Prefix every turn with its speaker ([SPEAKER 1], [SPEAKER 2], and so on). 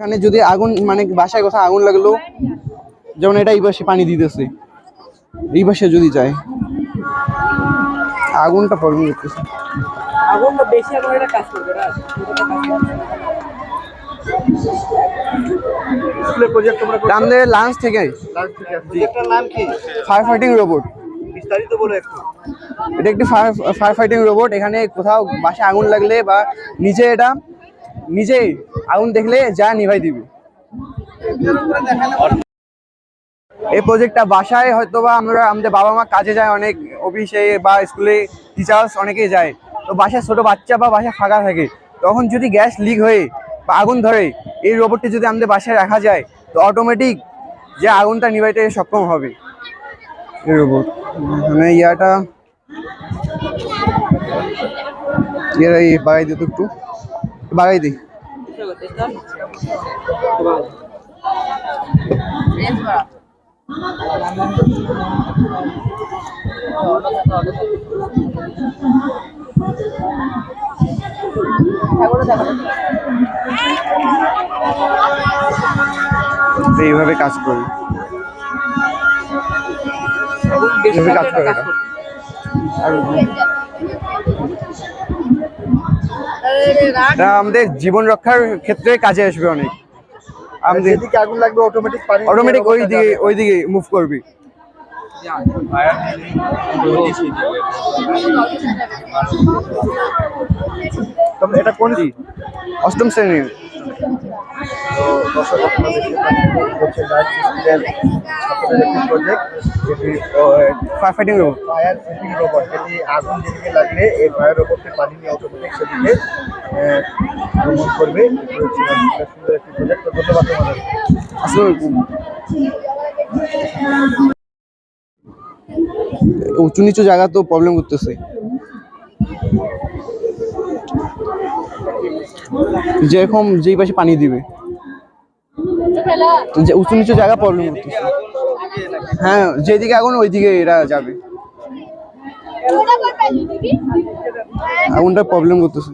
[SPEAKER 1] এখানে যদি আগুন মানে বাসায় কোথাও আগুন লাগল যেমন এটা এই পাশে পানি দিতেছে। এই পাশে যদি যায় আগুনটা প্রবলেম করতেছে।
[SPEAKER 2] আগুনটা বেশি আগুন এটা কাজ করবে না।
[SPEAKER 3] স্কুলের প্রজেক্ট তোমরা
[SPEAKER 1] এটা আমাদের লাঞ্চ থেকে।
[SPEAKER 3] প্রজেক্টটার নাম কি?
[SPEAKER 1] ফায়ার ফাইটিং রোবট
[SPEAKER 3] বিস্তারিত বলো একটু।
[SPEAKER 1] এটা একটি ফায়ার ফায়ার ফাইটিং রোবট এখানে কোথাও বাসায় আগুন লাগলে বা নিচে এটা নিজে আগুন দেখলে যা নিভাই দিবে। এই প্রজেক্টটা বাসায় হয়তো বা আমরা, আমাদের বাবা মা কাজে যায় অনেক অফিসে বা স্কুলে টিচার্স অনেকেই যায়। তো বাসায় ছোট বাচ্চা বা বাসায় ফাঁকা থাকে। তখন যদি গ্যাস লিক হয়ে বা আগুন ধরে, এই রোবটটি যদি আমাদের বাসায় রাখা যায়, তো অটোমেটিক যে আগুনটা নিভাইতে সক্ষম হবে। এই রোবট মানে ইয়াটা ইয়ারা বাগাই দিত একটু বাগাই দিই। এইভাবে কাজ করি। এভাবে কাজ করে আর এটা আমাদের জীবন রক্ষার ক্ষেত্রে কাজে আসবে অনেক। আমাদের
[SPEAKER 3] এদিকে আগুন লাগবে অটোমেটিক পানি
[SPEAKER 1] অটোমেটিক ওই দিকে ওই দিকে মুভ করবি।
[SPEAKER 3] এটা কোন
[SPEAKER 1] অষ্টম শ্রেণির।
[SPEAKER 3] তো দর্শক আপনারা দেখতে পাচ্ছেন হচ্ছে নাইট স্কুলের ছাত্রদের একটি প্রজেক্ট যেটি
[SPEAKER 1] fire fighting robot
[SPEAKER 3] fire fitting robot যেটি আগুন যেদিকে লাগলে এই ফায়ার রোবটটি পানি নিয়ে অটোমেটিক সেদিকে আহ, ভ্রমণ করবে। এটি হচ্ছে নাইট স্কুলের একটি প্রজেক্ট তো ধন্যবাদ তোমাদের।
[SPEAKER 1] আসলে উঁচু নিচু জায়গা তো প্রবলেম করতেছে। যেরকম যেই পাশে পানি দিবে। যে উঁচু নিচু জায়গা প্রবলেম করতেছে হ্যাঁ যেদিকে আগুন, ওইদিকে এরা যাবে। আগুনটা প্রবলেম করতেছে।